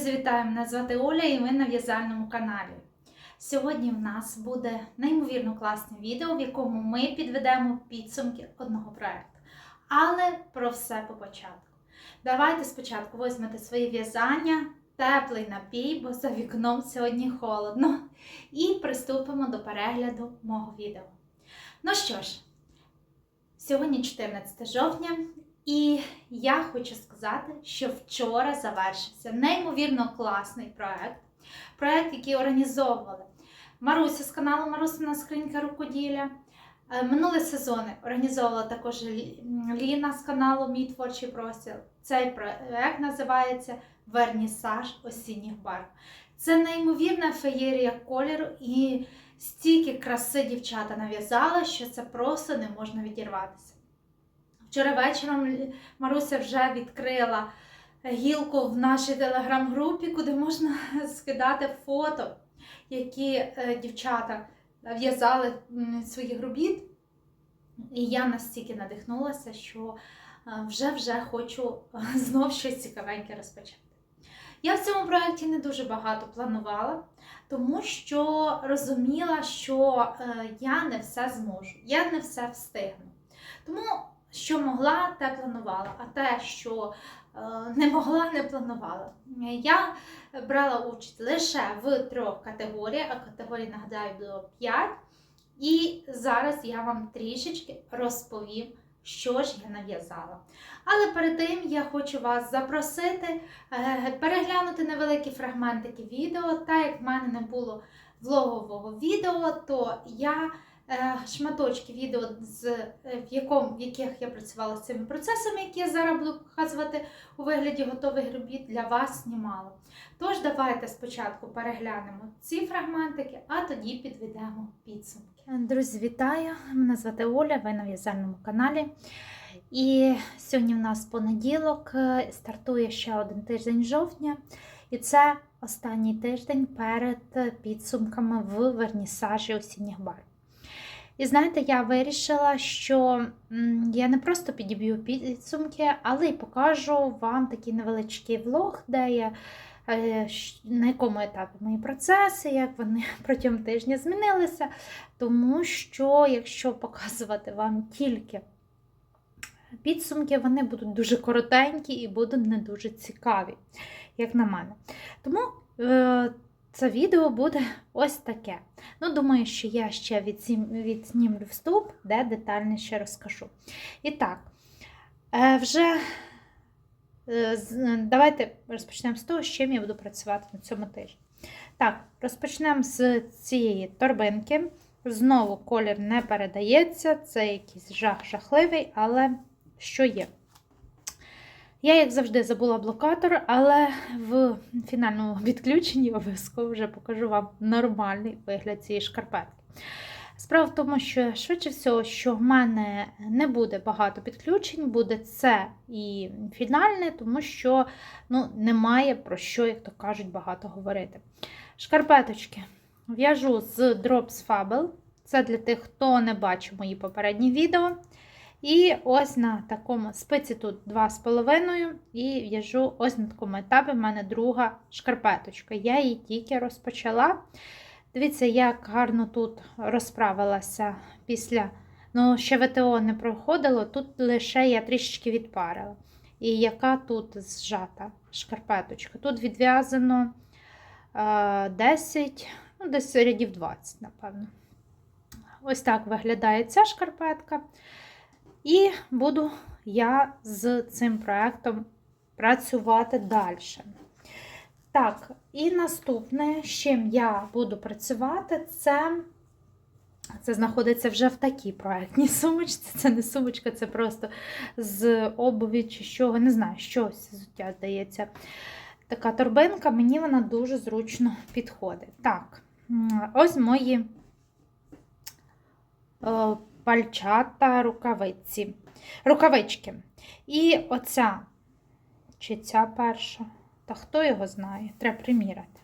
Друзі! Мене звати Оля і ви на в'язальному каналі. Сьогодні в нас буде неймовірно класне відео, в якому ми підведемо підсумки одного проєкту. Але про все по початку. Давайте спочатку візьмете своє в'язання, теплий напій, бо за вікном сьогодні холодно. І приступимо до перегляду мого відео. Ну що ж, сьогодні 14 жовтня, і я хочу сказати, що вчора завершився неймовірно класний проект. Проект, який організовували Маруся з каналу Марусина Скринька Рукоділля. Е, Минулі сезони організовувала також Ліна з каналу Мій творчий простір. Цей проект називається Вернісаж осінніх барв. Це неймовірна феєрія кольору і стільки краси дівчата нав'язали, що це просто не можна відірватися. Вчора вечором Маруся вже відкрила гілку в нашій телеграм-групі, куди можна скидати фото, які е, дівчата в'язали своїх робіт. І я настільки надихнулася, що е, вже вже хочу е, знов щось цікавеньке розпочати. Я в цьому проєкті не дуже багато планувала, тому що розуміла, що е, я не все зможу, я не все встигну. Тому що могла, те планувала, а те, що е, не могла, не планувала. Я брала участь лише в трьох категоріях, а категорій, нагадаю, було 5. І зараз я вам трішечки розповім, що ж я нав'язала. Але перед тим я хочу вас запросити е, переглянути невеликі фрагментики відео. Та як в мене не було влогового відео, то я шматочки відео, з, е, в, якому, в яких я працювала з цими процесами, які я зараз буду показувати у вигляді готових робіт, для вас знімала. Тож давайте спочатку переглянемо ці фрагментики, а тоді підведемо підсумки. Друзі, вітаю! Мене звати Оля, ви на в'язальному каналі. І сьогодні в нас понеділок, е, стартує ще один тиждень жовтня, і це останній тиждень перед підсумками в вернісажі осінніх барв. І знаєте, я вирішила, що я не просто підіб'ю підсумки, але й покажу вам такий невеличкий влог, де я е, на якому етапі мої процеси, як вони протягом тижня змінилися. Тому що, якщо показувати вам тільки підсумки, вони будуть дуже коротенькі і будуть не дуже цікаві, як на мене. Тому е, це відео буде ось таке. Ну, думаю, що я ще відснімлю вступ, де детальніше розкажу. І так, е, вже е, давайте розпочнемо з того, з чим я буду працювати на цьому тижні. Так, розпочнемо з цієї торбинки. Знову колір не передається, це якийсь жах жахливий, але що є? Я, як завжди, забула блокатор, але в фінальному відключенні обов'язково вже покажу вам нормальний вигляд цієї шкарпетки. Справа в тому, що швидше всього, що в мене не буде багато підключень, буде це і фінальне, тому що ну, немає про що, як то кажуть, багато говорити. Шкарпеточки в'яжу з Drops Fable. Це для тих, хто не бачив мої попередні відео. І ось на такому спиці тут 2,5 і в'яжу ось на такому етапі в мене друга шкарпеточка. Я її тільки розпочала. Дивіться, як гарно тут розправилася після. Ну, ще ВТО не проходило, тут лише я трішечки відпарила. І яка тут зжата шкарпеточка. Тут відв'язано е, 10, ну, десь рядів 20, напевно. Ось так виглядає ця шкарпетка. І буду я з цим проєктом працювати далі. Так, і наступне, з чим я буду працювати, це, це знаходиться вже в такій проєктній сумочці. Це не сумочка, це просто з обуві чи чого, не знаю, щось зуття здається. Така торбинка, мені вона дуже зручно підходить. Так, ось мої е, пальчата рукавиці. Рукавички. І оця, чи ця перша, та хто його знає, треба приміряти.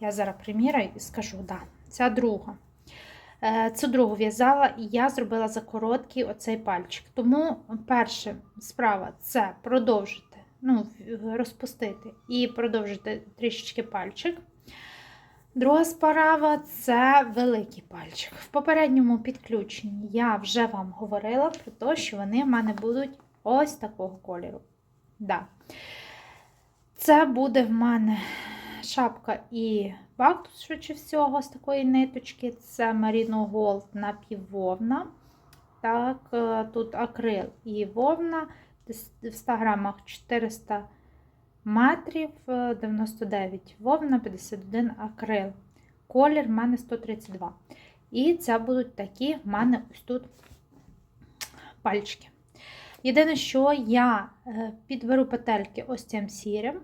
Я зараз приміряю і скажу, да, ця друга. Е, Цю другу в'язала, і я зробила за короткий оцей пальчик. Тому перша справа це продовжити ну, розпустити і продовжити трішечки пальчик. Друга справа це великий пальчик. В попередньому підключенні я вже вам говорила про те, що вони в мене будуть ось такого кольору. Да. Це буде в мене шапка і бактус, швидше всього, з такої ниточки. Це Merino Gold напіввовна. Так, е, тут акрил і вовна в 100 грамах 400 метрів, е, 99 вовна, 51 акрил. Колір в мене 132. І це будуть такі в мене ось тут пальчики. Єдине, що я е, підберу петельки ось цим сірим,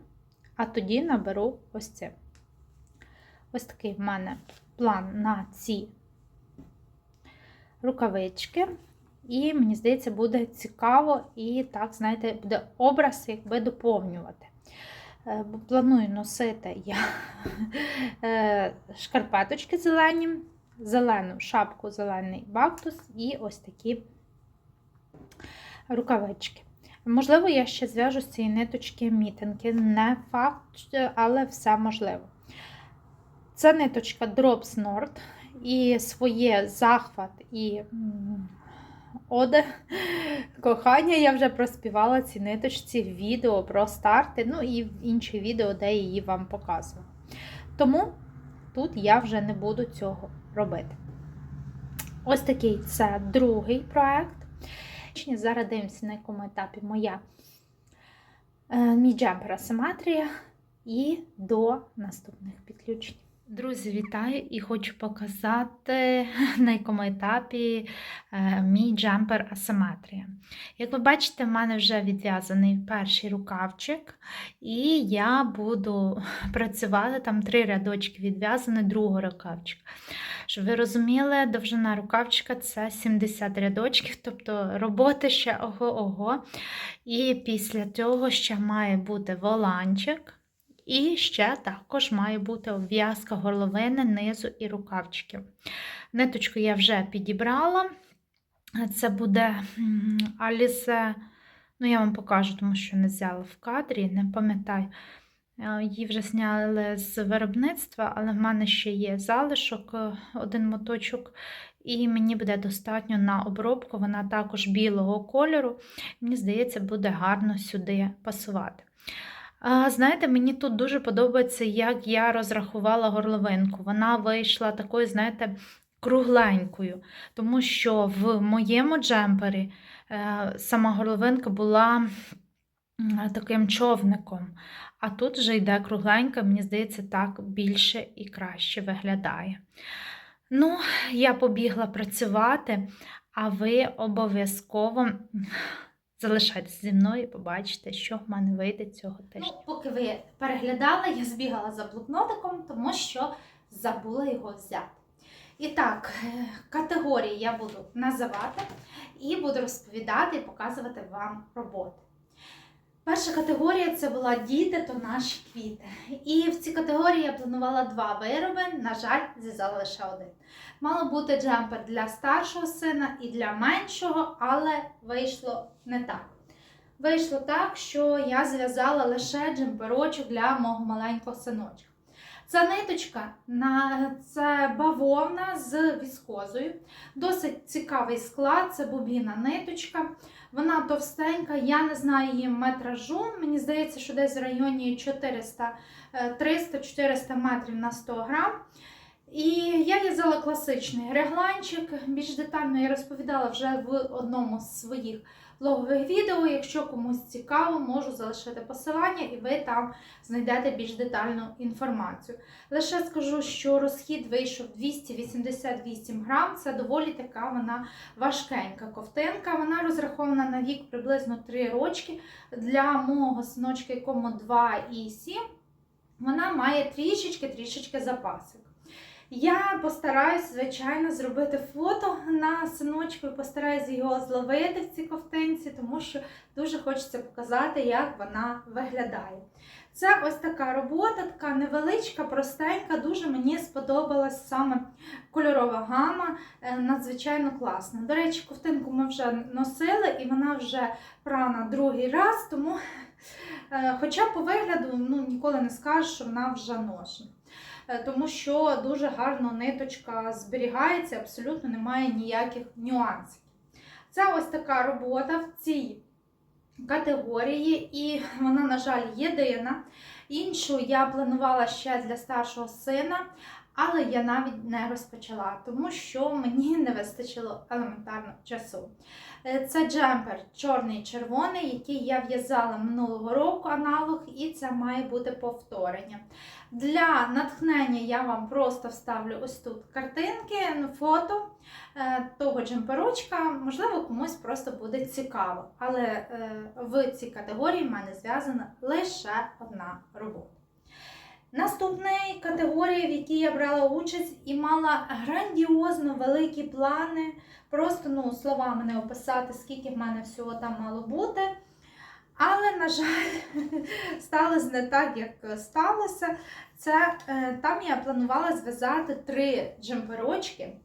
а тоді наберу ось цим. Ось такий в мене план на ці рукавички. І мені здається, буде цікаво і так, знаєте, буде образ якби доповнювати. Е, бо Планую носити я е, шкарпеточки зелені, зелену шапку, зелений бактус і ось такі рукавички. Можливо, я ще зв'яжу з цієї ниточки мітинки. Не факт, але все можливо. Це ниточка Drops Nord і своє захват і оде кохання я вже проспівала ці ниточці в відео про старти, ну і в інші відео, де її вам показую. Тому тут я вже не буду цього робити. Ось такий це другий проект. Зараз дивимося, на якому етапі моя е, мій джемпер асиметрія і до наступних підключень. Друзі, вітаю і хочу показати, на якому етапі е, мій джемпер асиметрія. Як ви бачите, в мене вже відв'язаний перший рукавчик, і я буду працювати там три рядочки відв'язаний другого рукавчика. Щоб ви розуміли, довжина рукавчика це 70 рядочків, тобто роботи ще ого-ого. І після цього ще має бути воланчик. І ще також має бути обв'язка горловини, низу і рукавчиків. Ниточку я вже підібрала. Це буде Alize, ну я вам покажу, тому що не взяла в кадрі, не пам'ятаю. Е, Її вже зняли з виробництва, але в мене ще є залишок, е, один моточок, і мені буде достатньо на обробку. Вона також білого кольору. Мені здається, буде гарно сюди пасувати. Знаєте, мені тут дуже подобається, як я розрахувала горловинку. Вона вийшла такою, знаєте, кругленькою, тому що в моєму джемпері е, сама горловинка була таким човником. А тут вже йде кругленька, мені здається, так більше і краще виглядає. Ну, я побігла працювати, а ви обов'язково залишайтеся зі мною і побачите, що в мене вийде цього тижня. Ну, поки ви переглядали, я збігала за блокнотиком, тому що забула його взяти. І так, е, категорії я буду називати і буду розповідати і показувати вам роботи. Перша категорія це була діти, то наші квіти. І в цій категорії я планувала два вироби. На жаль, зв'язала лише один. Мало бути джемпер для старшого сина і для меншого, але вийшло не так. Вийшло так, що я зв'язала лише джемперочок для мого маленького синочка. Ця ниточка це бавовна з віскозою. Досить цікавий склад, це бобіна ниточка. Вона товстенька, я не знаю її метражу. Мені здається, що десь в районі 400, е, 300-400 метрів на 100 грам. І я в'язала класичний регланчик. Більш детально я розповідала вже в одному з своїх влогових відео. Якщо комусь цікаво, можу залишити посилання, і ви там знайдете більш детальну інформацію. Лише скажу, що розхід вийшов 288 грам. Це доволі така вона важкенька ковтинка. Вона розрахована на вік приблизно 3 рочки. Для мого синочка, якому 2 і 7, вона має трішечки-трішечки запасик. Я постараюсь, звичайно, зробити фото на синочку і постараюсь його зловити в цій ковтинці, тому що дуже хочеться показати, як вона виглядає. Це ось така робота, така невеличка, простенька, дуже мені сподобалась саме кольорова гама, е, надзвичайно класна. До речі, ковтинку ми вже носили і вона вже прана другий раз, тому, е, хоча по вигляду ну, ніколи не скажеш, що вона вже ношена. Е, Тому що дуже гарно ниточка зберігається, абсолютно немає ніяких нюансів. Це ось така робота в цій категорії, і вона, на жаль, єдина. Іншу я планувала ще для старшого сина, але я навіть не розпочала, тому що мені не вистачило елементарно часу. Е, Це джемпер чорний-червоний, який я в'язала минулого року аналог, і це має бути повторення. Для натхнення я вам просто вставлю ось тут картинки, ну, фото е, того джемперочка. Можливо, комусь просто буде цікаво. Але е, в цій категорії в мене зв'язана лише одна робота. Наступної категорії, в якій я брала участь і мала грандіозно великі плани, просто ну, словами не описати, скільки в мене всього там мало бути. Але, на жаль, сталося не так, як сталося. Це е, там я планувала зв'язати три джемперочки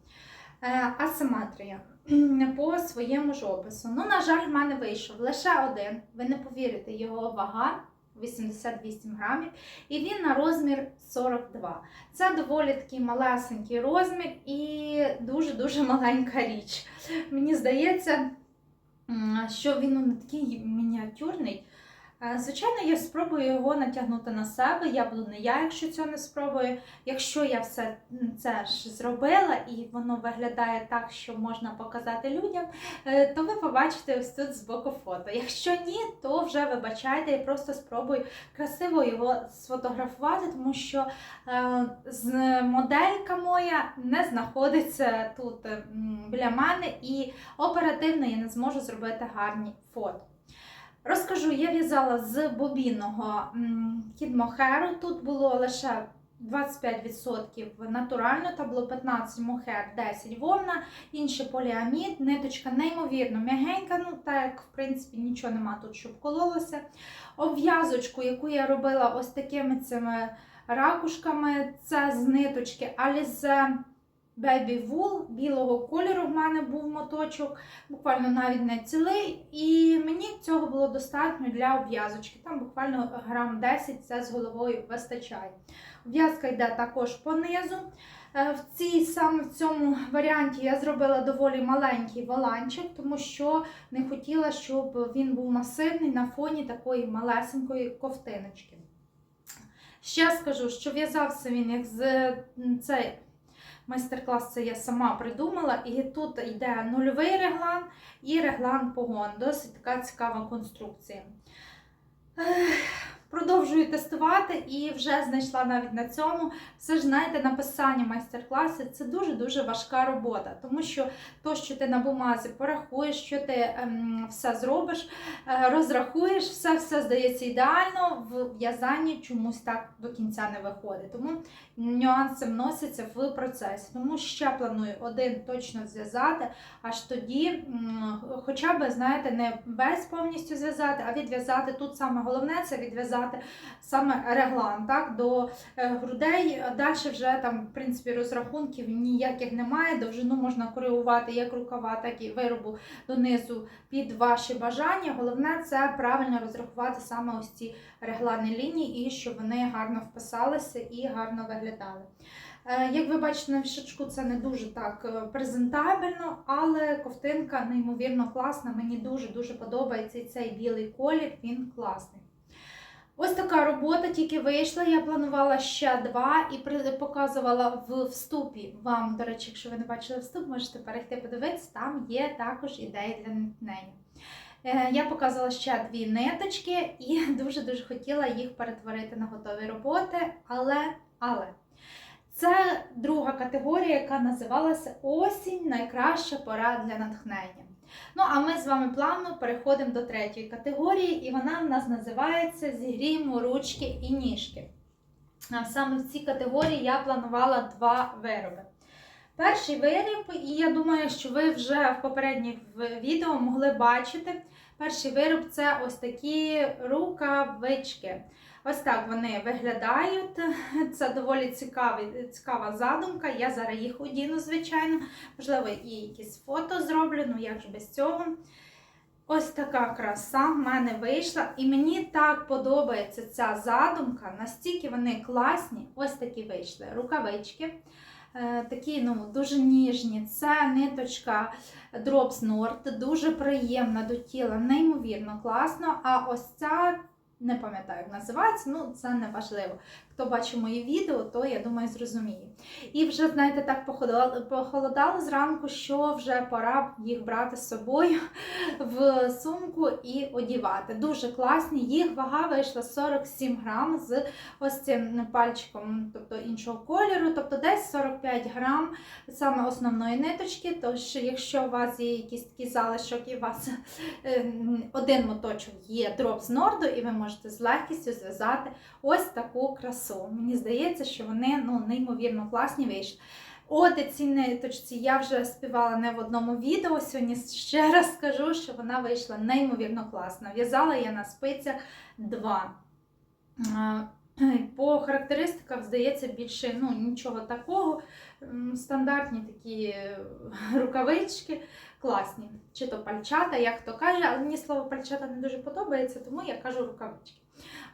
е, асиметрія по своєму ж опису. Ну, на жаль, в мене вийшов лише один. Ви не повірите, його вага 88 грамів, і він на розмір 42. Це доволі такий малесенький розмір і дуже-дуже маленька річ. Мені здається, що він не такий мініатюрний. Е, Звичайно, я спробую його натягнути на себе. Я буду не я, якщо цього не спробую. Якщо я все це ж зробила і воно виглядає так, що можна показати людям, е, то ви побачите ось тут збоку фото. Якщо ні, то вже вибачайте, я просто спробую красиво його сфотографувати, тому що е, з- моделька моя не знаходиться тут біля мене, і оперативно я не зможу зробити гарні фото. Розкажу, я в'язала з бобінного кідмохеру. Тут було лише 25% натурально, та було 15 мохер, 10 вовна, інше поліамід, ниточка неймовірно м'ягенька, ну так як в принципі нічого нема тут, щоб кололося. Обв'язочку, яку я робила ось такими цими ракушками, це з ниточки Alize Baby Wool білого кольору в мене був моточок, буквально навіть не цілий. І мені цього було достатньо для обв'язочки. Там буквально грам 10 це з головою вистачає. Обв'язка йде також по низу. Е, В цій саме в цьому варіанті я зробила доволі маленький воланчик, тому що не хотіла, щоб він був масивний на фоні такої малесенької ковтиночки. Ще скажу, що в'язався він як з цей майстер-клас це я сама придумала, і тут йде нульовий реглан і реглан погон. Досить така цікава конструкція. Продовжую тестувати і вже знайшла навіть на цьому. Все ж знаєте, написання майстер-класів це дуже-дуже важка робота, тому що то, що ти на бумазі порахуєш, що ти ем, все зробиш, е, розрахуєш, все все здається ідеально, в в'язанні чомусь так до кінця не виходить. Тому нюанси вносяться в процесі. Тому ще планую один точно зв'язати, аж тоді, м, хоча б, знаєте, не весь повністю зв'язати, а відв'язати. Тут саме головне це відв'язати саме реглан так, до е, грудей. Далі вже там, в принципі, розрахунків ніяких немає. Довжину можна коригувати як рукава, так і виробу донизу під ваші бажання. Головне це правильно розрахувати саме ось ці реглани лінії і щоб вони гарно вписалися і гарно виглядали. Е, Як ви бачите на вішачку, це не дуже так е, презентабельно, але ковтинка неймовірно класна. Мені дуже-дуже подобається цей білий колір, він класний. Ось така робота тільки вийшла. Я планувала ще два і показувала в вступі вам. До речі, якщо ви не бачили вступ, можете перейти подивитися, там є також ідеї для неї. Е, Я показувала ще дві ниточки і дуже-дуже хотіла їх перетворити на готові роботи, але, але це друга категорія, яка називалася Осінь найкраща пора для натхнення. Ну, а ми з вами плавно переходимо до третьої категорії, і вона в нас називається Зігріємо ручки і ніжки. Саме в цій категорії я планувала два вироби. Перший виріб, і я думаю, що ви вже в попередніх відео могли бачити. Перший виріб це ось такі рукавички. Ось так вони виглядають. Це доволі цікавий, цікава задумка. Я зараз їх одіну, звичайно. Можливо, і якісь фото зроблю, ну як ж без цього. Ось така краса в мене вийшла. І мені так подобається ця задумка. Настільки вони класні. Ось такі вийшли рукавички. Е, Такі ну, дуже ніжні. Це ниточка Drops Nord, дуже приємна до тіла, неймовірно класно. А ось ця, не пам'ятаю, як називається, ну це не важливо. Хто бачив мої відео, то я думаю, зрозуміє. І вже, знаєте, так похолодало, зранку, що вже пора їх брати з собою в сумку і одівати. Дуже класні. Їх вага вийшла 47 грам з ось цим пальчиком, тобто іншого кольору, тобто десь 45 грам саме основної ниточки. Тож, якщо у вас є якийсь такий залишок, і у вас е, один моточок є дроп з норду, і ви можете з легкістю зв'язати ось таку красу. Мені здається, що вони ну, неймовірно класні вийшли. От ці точці я вже співала не в одному відео. Сьогодні ще раз скажу, що вона вийшла неймовірно класна. В'язала я на спицях 2. По характеристиках, здається, більше ну, нічого такого. Стандартні такі е, рукавички, класні. Чи то пальчата, як то каже, але мені слово пальчата не дуже подобається, тому я кажу рукавички.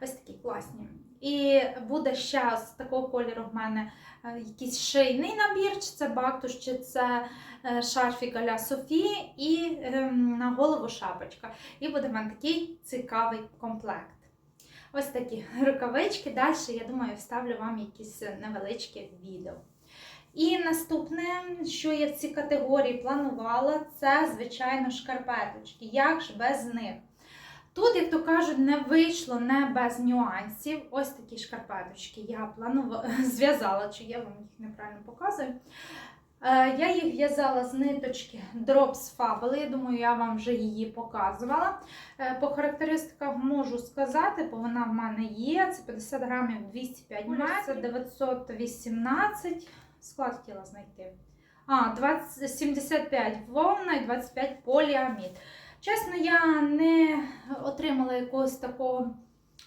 Ось такі класні. І буде ще з такого кольору в мене е, якийсь шийний набір, чи це бактуш, чи це е, шарфік аля Софі, і ем, на голову шапочка. І буде в мене такий цікавий комплект. Ось такі рукавички. Далі, я думаю, вставлю вам якісь невеличкі відео. І наступне, що я в цій категорії планувала, це, звичайно, шкарпеточки. Як ж без них? Тут, як то кажуть, не вийшло не без нюансів. Ось такі шкарпеточки я планувала, зв'язала, чи я вам їх неправильно показую. Е, Я їх в'язала з ниточки Drops Fable. Я думаю, я вам вже її показувала. Е, По характеристиках можу сказати, бо вона в мене є. Це 50 грамів 205 метрів, це 918. Склад хотіла знайти. А, 20, 75 вовна і 25 поліамід. Чесно, я не отримала якогось такого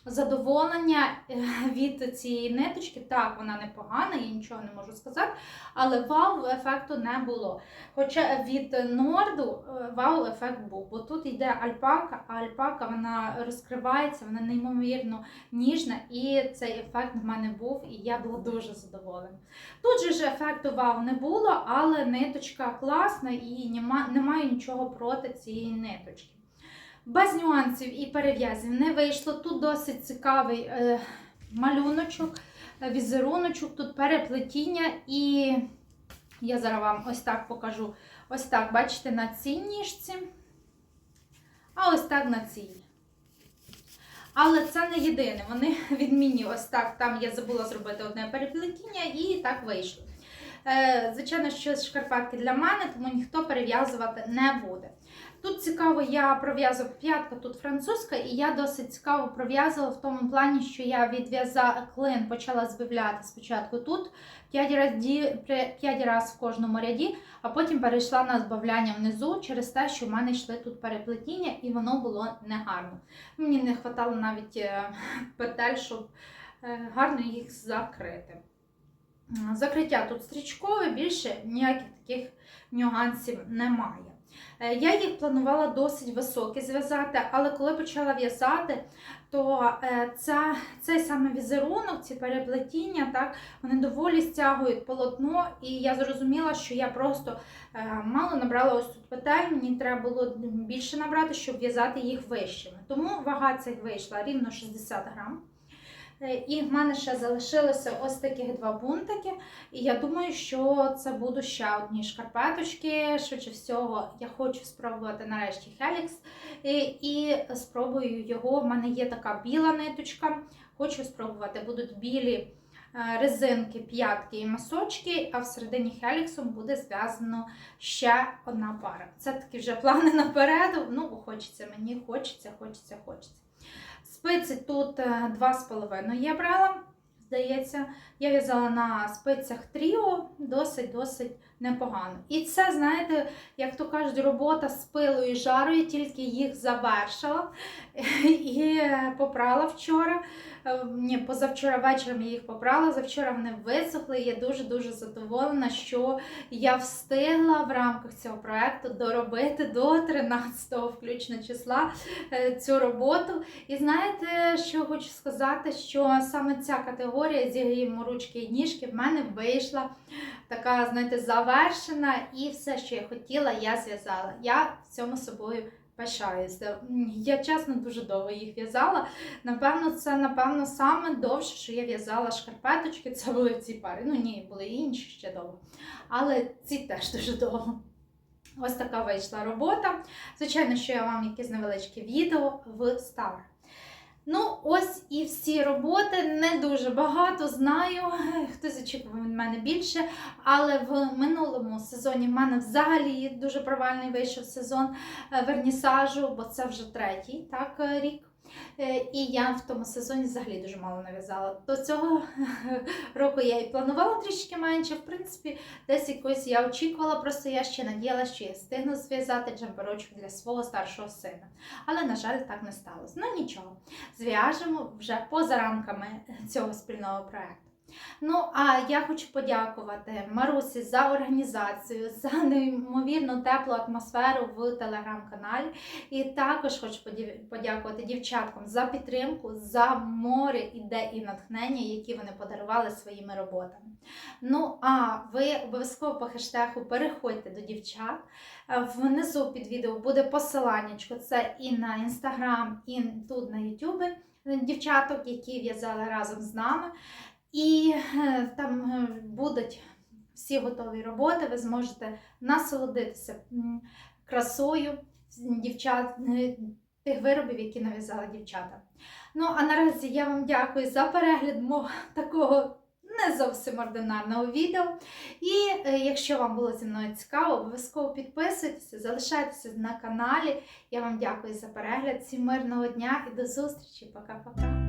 задоволення е, від цієї ниточки. Так, вона непогана, я нічого не можу сказати, але вау-ефекту не було. Хоча від Норду е, вау-ефект був, бо тут йде альпака, а альпака вона розкривається, вона неймовірно ніжна, і цей ефект в мене був, і я була дуже задоволена. Тут же ж ефекту вау не було, але ниточка класна і нема, немає нічого проти цієї ниточки. Без нюансів і перев'язів не вийшло. Тут досить цікавий е, малюночок, візеруночок, тут переплетіння, і я зараз вам ось так покажу. Ось так, бачите, на цій ніжці, а ось так на цій. Але це не єдине. Вони відмінні ось так. Там я забула зробити одне переплетіння, і так вийшло. Е, Звичайно, що шкарпетки для мене, тому ніхто перев'язувати не буде. Тут цікаво, я пров'язувала п'ятка, тут французька, і я досить цікаво пров'язувала в тому плані, що я відв'язала клин, почала збавляти спочатку тут 5 разів, 5 разів в кожному ряді, а потім перейшла на збавляння внизу через те, що в мене йшли тут переплетіння, і воно було негарно. Мені не вистачало навіть е, петель, щоб е, гарно їх закрити. Закриття тут стрічкове, більше ніяких таких нюансів немає. Е, Я їх планувала досить високі зв'язати, але коли почала в'язати, то е, ця, цей саме візерунок, ці переплетіння, так, вони доволі стягують полотно, і я зрозуміла, що я просто е, мало набрала ось тут петель, мені треба було більше набрати, щоб в'язати їх вищими. Тому вага цих вийшла рівно 60 грам. Е, І в мене ще залишилося ось таких два бунтики. І я думаю, що це будуть ще одні шкарпеточки. Швидше всього, я хочу спробувати нарешті Helix. І, і спробую його. В мене є така біла ниточка. Хочу спробувати. Будуть білі е, резинки, п'ятки і масочки, а всередині Хеліксом буде зв'язано ще одна пара. Це такі вже плани напереду. Ну, хочеться мені, хочеться, хочеться, хочеться. Спиці тут е, 2,5 я брала. здається, я в'язала на спицях Тріо досить-досить непогано. І це, знаєте, як то кажуть, робота з пилою і жарою, тільки їх завершила і попрала вчора. Е, Ні, позавчора вечором я їх попрала, завчора вони висохли. Я дуже-дуже задоволена, що я встигла в рамках цього проекту доробити до 13 го включно числа е, цю роботу. І знаєте, що хочу сказати, що саме ця категорія зігріємо ручки і ніжки в мене вийшла така, знаєте, завершена, і все, що я хотіла, я зв'язала. Я в цьому собою пишаюся. Я чесно дуже довго їх в'язала. Напевно, це напевно саме довше, що я в'язала шкарпеточки. Це були ці пари. Ну ні, були і інші ще довго. Але ці теж дуже довго. Ось така вийшла робота. Звичайно, що я вам якесь невеличке відео вставлю. Ну, ось і всі роботи. Не дуже багато знаю. Хтось очікував від мене більше. Але в минулому сезоні в мене взагалі дуже провальний вийшов сезон е, вернісажу, бо це вже третій так, е, рік. Е, І я в тому сезоні взагалі дуже мало нав'язала. До цього року я і планувала трішки менше. В принципі, десь якось я очікувала, просто я ще надіяла, що я встигну зв'язати джемперочок для свого старшого сина. Але, на жаль, так не сталося. Ну нічого, зв'яжемо вже поза рамками цього спільного проекту. Ну, а я хочу подякувати Марусі за організацію, за неймовірно теплу атмосферу в телеграм-каналі. І також хочу подякувати дівчаткам за підтримку, за море ідей і натхнення, які вони подарували своїми роботами. Ну, а ви обов'язково по хештегу переходьте до дівчат. Е, Внизу під відео буде посиланнячко. Це і на інстаграм, і тут на ютубі дівчаток, які в'язали разом з нами. І е, там е, будуть всі готові роботи, ви зможете насолодитися красою дівчат, е, тих виробів, які нав'язали дівчата. Ну, а наразі я вам дякую за перегляд мого такого не зовсім ординарного відео. І якщо вам було зі мною цікаво, обов'язково підписуйтеся, залишайтеся на каналі. Я вам дякую за перегляд. Всім мирного дня і до зустрічі. Пока-пока.